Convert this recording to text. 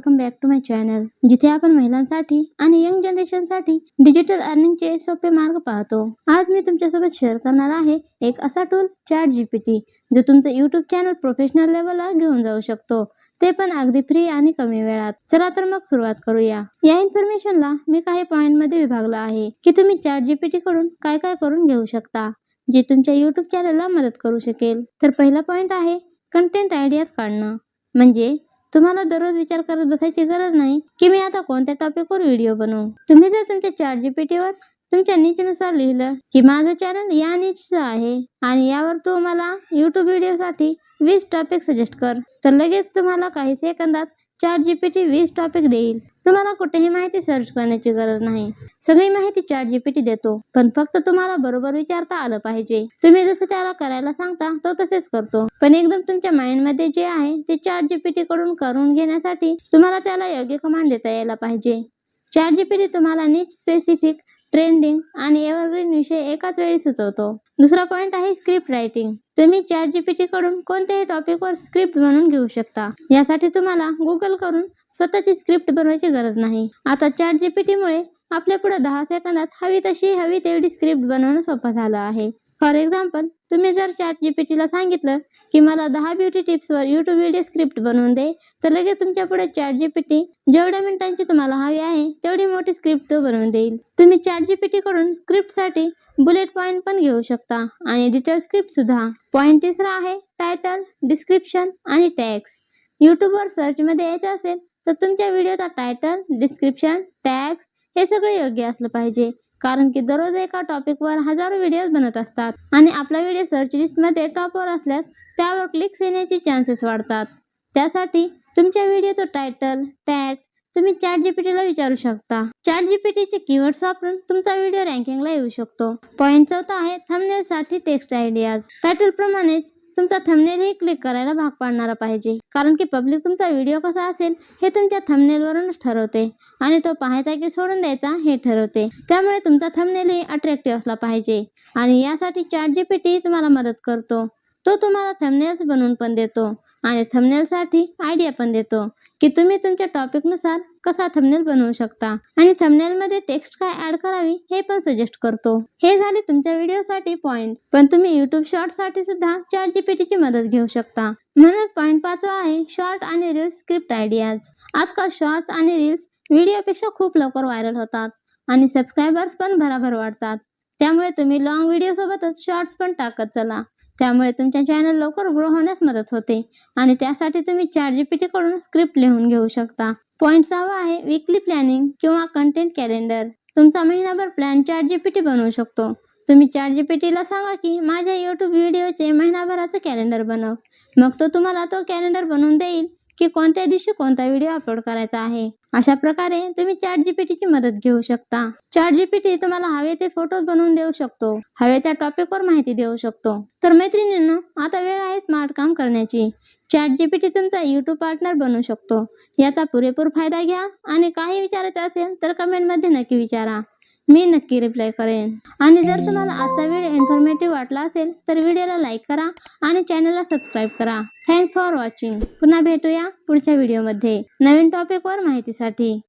Welcome back to my channel जिथे आपण महिलांसाठी आणि यंग जनरेशनसाठी डिजिटल अर्निंगचे सोपे मार्ग पाहतो. आज मी तुमच्यासोबत शेअर करणार आहे एक असा टूल चॅट जीपीटी जो तुमचं युट्यूब चॅनल प्रोफेशनल लेवलला घेऊन जाऊ शकतो. ते पण अगदी फ्री आणि कमी वेळात. चला तर मग सुरुवात करूया. या इन्फॉर्मेशनला मी काही पॉइंटमध्ये विभागलं आहे की तुम्ही चॅट जीपीटी कडून काय काय करून घेऊ शकता जे तुमच्या युट्यूब चॅनलला मदत करू शकेल. तर पहिला पॉइंट आहे कंटेंट आयडियाज काढणं. म्हणजे तुम्हाला दररोज विचार करत बसायची गरज नाही की मी आता कोणत्या टॉपिकवर व्हिडिओ बनवू? तुम्ही जर तुमच्या चार जीपीटीवर तुमच्या नीचनुसार लिहिलं की माझं चॅनल या नीचचं आहे आणि यावर तू मला युट्यूब व्हिडिओसाठी वीस टॉपिक सजेस्ट कर तर लगेच तुम्हाला काही सेकंदात चॅट जीपीटी वीस टॉपिक देईल. तुम्हाला कुठेही माहिती सर्च करण्याची गरज नाही. सगळी माहिती चॅट जीपीटी देतो. पण फक्त तुम्हाला बरोबर विचारता आलं पाहिजे. तुम्ही जसं त्याला करायला सांगता तो तसेच करतो. पण एकदम तुमच्या माइंडमध्ये जे आहे ते चॅट जीपीटी कडून करून घेण्यासाठी तुम्हाला त्याला योग्य कमांड देता यायला पाहिजे. चॅट जीपीटी तुम्हाला नीट स्पेसिफिक ट्रेंडिंग आणि एव्हरग्रीन विषय एकाच वेळी सुचवतो. दुसरा पॉइंट आहे स्क्रिप्ट रायटिंग तुम्ही चॅट जीपीटी कडून कोणत्याही टॉपिकवर स्क्रिप्ट बनवून घेऊ शकता. यासाठी तुम्हाला गुगल करून स्वतःची स्क्रिप्ट बनवायची गरज नाही. आता चॅट जीपीटीमुळे आपल्या पुढे दहा सेकंदात हवी तशी हवी तेवढी स्क्रिप्ट बनवणं सोपं झालं आहे. फॉर एक्झाम्पल तुम्ही जर चॅट जीपीटीला सांगितलं की मला दहा ब्युटी टिप्सवर युट्यूब व्हिडिओ स्क्रिप्ट बनवून दे तर लगेच तुमच्यापुढे चॅट जीपीटी जेवढ्या मिनिटांची तुम्हाला हवी आहे तेवढी मोठी स्क्रिप्ट तो बनवून देईल. तुम्ही चॅट जीपीटी कडून स्क्रिप्टसाठी बुलेट पॉईंट पण घेऊ शकता आणि डिटेल स्क्रिप्ट सुद्धा. पॉईंट तिसरा आहे टायटल डिस्क्रिप्शन आणि टॅक्स युट्यूबवर सर्चमध्ये यायचं असेल तर तुमच्या व्हिडिओचा टायटल डिस्क्रिप्शन टॅक्स हे सगळे योग्य असलं पाहिजे. कारण की दररोज एका टॉपिकवर हजारो व्हिडिओज बनत असतात. आणि आपला व्हिडिओ सर्च लिस्टमध्ये टॉपवर असल्यास त्यावर क्लिक्स येण्याचे चान्सेस वाढतात. त्यासाठी तुमच्या व्हिडिओचं टायटल टॅग तुम्ही चॅट जीपीटीला विचारू शकता. चॅट जीपीटीचे कीवर्ड्स वापरून तुमचा व्हिडिओ रँकिंगला येऊ शकतो. पॉईंट चौथा आहे thumbnail साठी टेक्स्ट आयडियाज टायटल प्रमाणेच तुमचा थंबनेलही क्लिक करायला भाग पाडणारा पाहिजे. कारण की पब्लिक तुमचा व्हिडिओ कसा असेल हे तुमच्या थंबनेलवरूनच ठरवते. आणि तो पाहायचा की सोडून द्यायचा हे ठरवते. त्यामुळे तुमचा थंबनेलही अट्रॅक्टिव्ह असला पाहिजे. आणि यासाठी चॅट जीपीटी तुम्हाला मदत करतो. तो तुम्हाला थंबनेल्स बनवून पण देतो. आणि थंबनेलसाठी आयडिया पण देतो. की तुम्ही तुमच्या टॉपिकनुसार कसा थंबनेल बनवू शकता? आणि थंबनेलमध्ये मध्ये टेक्स्ट काय ऍड करावी हे पण सजेस्ट करतो. हे झाले तुमच्या व्हिडिओसाठी पॉईंट पण तुम्ही युट्यूब शॉर्टसाठी सुद्धा चॅट जीपीटीची मदत घेऊ शकता. म्हणून पॉईंट पाचवा आहे शॉर्ट आणि रील्स स्क्रिप्ट आयडियाज आजकाल शॉर्ट्स आणि रील्स व्हिडिओपेक्षा खूप लवकर व्हायरल होतात. आणि सबस्क्रायबर्स पण भराभर वाढतात. त्यामुळे तुम्ही लॉंग व्हिडिओ सोबतच शॉर्ट्स पण टाकत चला. त्यामुळे तुमच्या चॅनल लवकर ग्रो होण्यास मदत होते. आणि त्यासाठी तुम्ही चॅट जीपीटी कडून स्क्रिप्ट लिहून घेऊ शकता. पॉइंट सहावा आहे विकली प्लॅनिंग किंवा कंटेंट कॅलेंडर तुमचा महिनाभर प्लॅन चॅट जीपीटी बनवू शकतो. तुम्ही चॅट जीपीटीला सांगा की माझ्या युट्यूब व्हिडिओचे महिनाभराचं कॅलेंडर बनव. मग तो तुम्हाला तो कॅलेंडर बनवून देईल. की कोणत्या दिवशी कोणता व्हिडिओ अपलोड करायचा आहे? अशा प्रकारे तुम्ही चॅट जीपीटीची मदत घेऊ शकता. चॅट जीपीटी तुम्हाला हवे ते फोटोज बनवून देऊ शकतो. हवे त्या टॉपिकवर माहिती देऊ शकतो. तर मैत्रिणींनो आता वेळ आहे स्मार्ट काम करण्याची. चॅट जीपीटी तुमचा युट्यूब पार्टनर बनू शकतो. याचा पुरेपूर फायदा घ्या आणि काही विचारायचं असेल तर कमेंटमध्ये नक्की विचारा. मी नक्की रिप्लाय करेन. आणि जर तुम्हाला आजचा व्हिडिओ इन्फॉर्मेटिव्ह वाटला असेल तर व्हिडिओला लाईक करा आणि चॅनलला सबस्क्राईब करा. थँक्स फॉर वॉचिंग पुन्हा भेटूया पुढच्या व्हिडिओमध्ये नवीन टॉपिकवर माहितीसाठी.